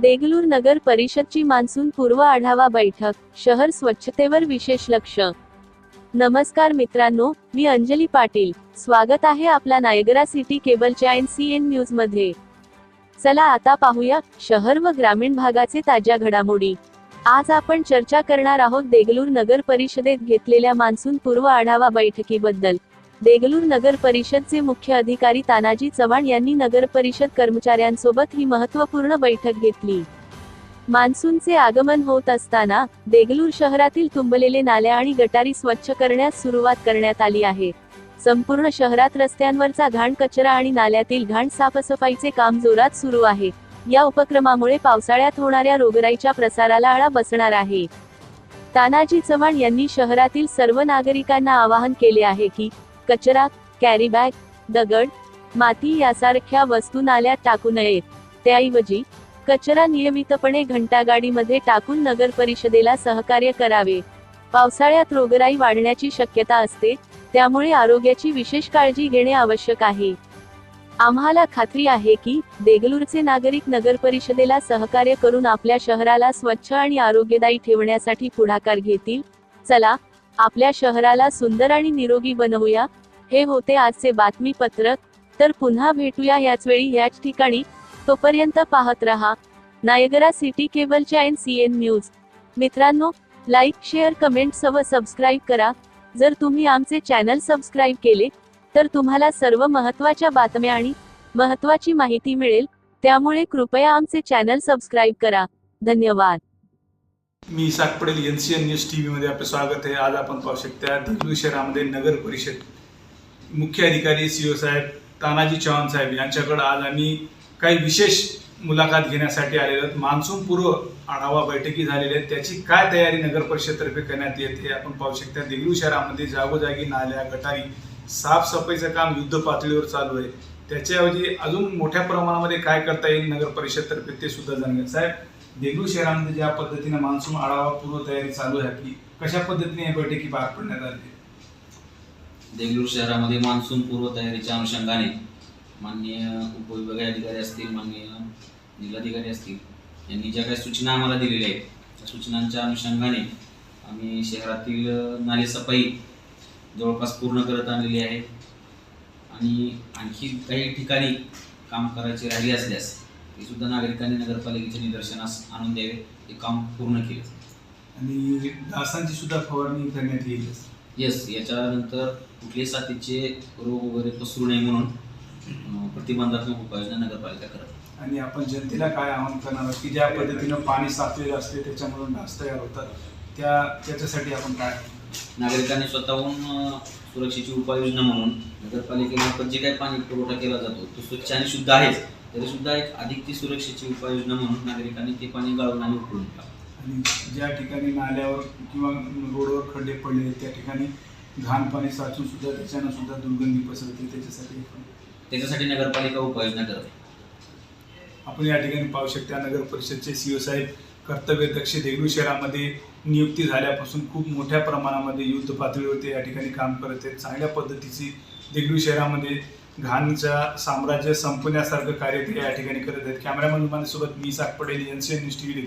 देगलूर नगर परिषदची monsoon पूर्व आढावा बैठक शहर स्वच्छतेवर विशेष लक्ष. नमस्कार मित्रांनो मी अंजली पाटील. स्वागत आहे आपला नायगरा सिटी केबलच्या एन सी एन न्यूजमध्ये. चला आता पाहूया शहर व ग्रामीण भागाचे ताज्या घडामोडी. आज आपण चर्चा करणार आहोत देगलूर नगर परिषदेत घेतलेल्या मान्सून पूर्व आढावा बैठकीबद्दल. देगलूर नगर परिषदचे मुख्य अधिकारी तानाजी चव्हाण यांनी नगर परिषद कर्मचाऱ्यांसोबत ही महत्त्वपूर्ण बैठक घेतली. मान्सूनचे आगमन होत असताना देगलूर शहरातील तुंबलेले नाल्या आणि गटारी स्वच्छ करण्यास सुरुवात करण्यात आली आहे. संपूर्ण शहरात रस्त्यांवरचा घाण कचरा आणि नाल्यातील घाण साफसफाईचे काम जोरात सुरू आहे. या उपक्रमामुळे पावसाळ्यात होणाऱ्या रोगराईच्या प्रसाराला आळा बसणार आहे. तानाजी चव्हाण यांनी शहरातील सर्व नागरिकांना आवाहन केले आहे की कचरा कॅरी बॅग दगड माती यासारख्या वस्तू नाल्यात टाकू नयेत. त्याऐवजी कचरा नियमितपणे घंटागाडीमध्ये टाकून नगर परिषदेला सहकार्य करावे. पावसाळ्यात रोगराई वाढण्याची शक्यता असते त्यामुळे आरोग्याची विशेष काळजी घेणे आवश्यक आहे. आम्हाला खात्री आहे की देगलूरचे नागरिक नगर परिषदेला सहकार्य करून आपल्या शहराला स्वच्छ आणि आरोग्यदायी ठेवण्यासाठी पुढाकार घेतील. चला आपल्या शहराला सुंदर आणि निरोगी बनवूया. हे होते आजचे बातमीपत्र. तर पुन्हा भेटूया याच वेळी याच ठिकाणी. तोपर्यंत पाहत रहा. नायगरा सिटी केबलच्या एन सी एन न्यूज. मित्रांनो लाईक शेअर कमेंट सव सबस्क्राईब करा. जर तुम्ही आमचे चॅनल सबस्क्राईब केले तर तुम्हाला सर्व महत्त्वाच्या बातम्या आणि महत्त्वाची माहिती मिळेल. त्यामुळे कृपया आमचे चॅनल सबस्क्राईब करा. धन्यवाद. मी साक Patel N C N news T व्हीमध्ये आपलं स्वागत आहे. आज आपण पाहू शकता दिल्ली शहरामध्ये नगर परिषद. मुख्य अधिकारी सी ओ साहेब तानाजी चव्हाण साहेब यांच्याकडे आज आम्ही काही विशेष मुलाखत घेण्यासाठी आलेलो आहोत. मान्सून पूर्व आढावा बैठकी झालेल्या आहेत. त्याची काय तयारी नगर परिषदतर्फे करण्यात येते आपण पाहू शकता. देगलूर शहरामध्ये जागोजागी नाल्या गटारी साफसफाईचं काम युद्ध पातळीवर चालू आहे. त्याच्याऐवजी अजून मोठ्या प्रमाणामध्ये काय करता येईल नगर परिषदतर्फे ते सुद्धा जाणूया साहेब देगलूर शहरामध्ये ज्या पद्धतीने मान्सून आढावा पूर्व तयारी चालू आहे आपली कशा पद्धतीने या बैठकी पार पडण्यात आली? देगलूर शहरामध्ये मान्सून पूर्व तयारीच्या अनुषंगाने माननीय उपविभागीय अधिकारी असतील माननीय जिल्हाधिकारी असतील यांनी ज्या काही सूचना आम्हाला दिलेल्या आहेत त्या सूचनांच्या अनुषंगाने आम्ही शहरातील नालेसफाई जवळपास पूर्ण करत आणलेली आहे. आणि आणखी काही ठिकाणी काम करायची राहिली असल्यास ते सुद्धा नागरिकांनी नगरपालिकेच्या निदर्शनास आणून द्यावे ते काम पूर्ण केले. आणि डासांची सुद्धा फवारणी करण्यात येईल. येस याच्यानंतर कुठल्याही साथीचे रोग वगैरे पसरू नये म्हणून प्रतिबंधात्मक उपाययोजना नगरपालिका करत. आणि आपण जनतेला काय आवाहन करणार की ज्या पद्धतीनं पाणी साचलेलं असते त्याच्यामधून डास तयार होतात त्या त्याच्यासाठी आपण काय नागरिकांनी स्वतःहून सुरक्षेची उपाययोजना म्हणून नगरपालिकेमार्फत जे काही पाणी पुरवठा केला जातो तो स्वच्छ आणि शुद्ध आहेच. तरी सुद्धा एक अधिक ती सुरक्षेची उपाययोजना म्हणून नागरिकांनी ते पाणी गाळून आणि उकळून आणि ज्या ठिकाणी नाल्यावर किंवा रोडवर खड्डे पडले त्या ठिकाणी घाण पाणी साचून सुद्धा त्याच्यानं सुद्धा दुर्गंधी पसरते त्याच्यासाठी त्याच्यासाठी नगरपालिका उपाययोजना करत. आपण या ठिकाणी पाहू शकता नगर परिषदचे सीओ साहेब कर्तव्यदक्ष देगलूर शहरामध्ये नियुक्ती झाल्यापासून खूप मोठ्या प्रमाणामध्ये युद्ध पातळीवरती या ठिकाणी काम करत आहेत. चांगल्या पद्धतीची देगलूर शहरामध्ये घाणच्या साम्राज्य संपण्यासारखं कार्य ते या ठिकाणी करत आहेत. कॅमेरामन सोबत मी साक Patel N news T V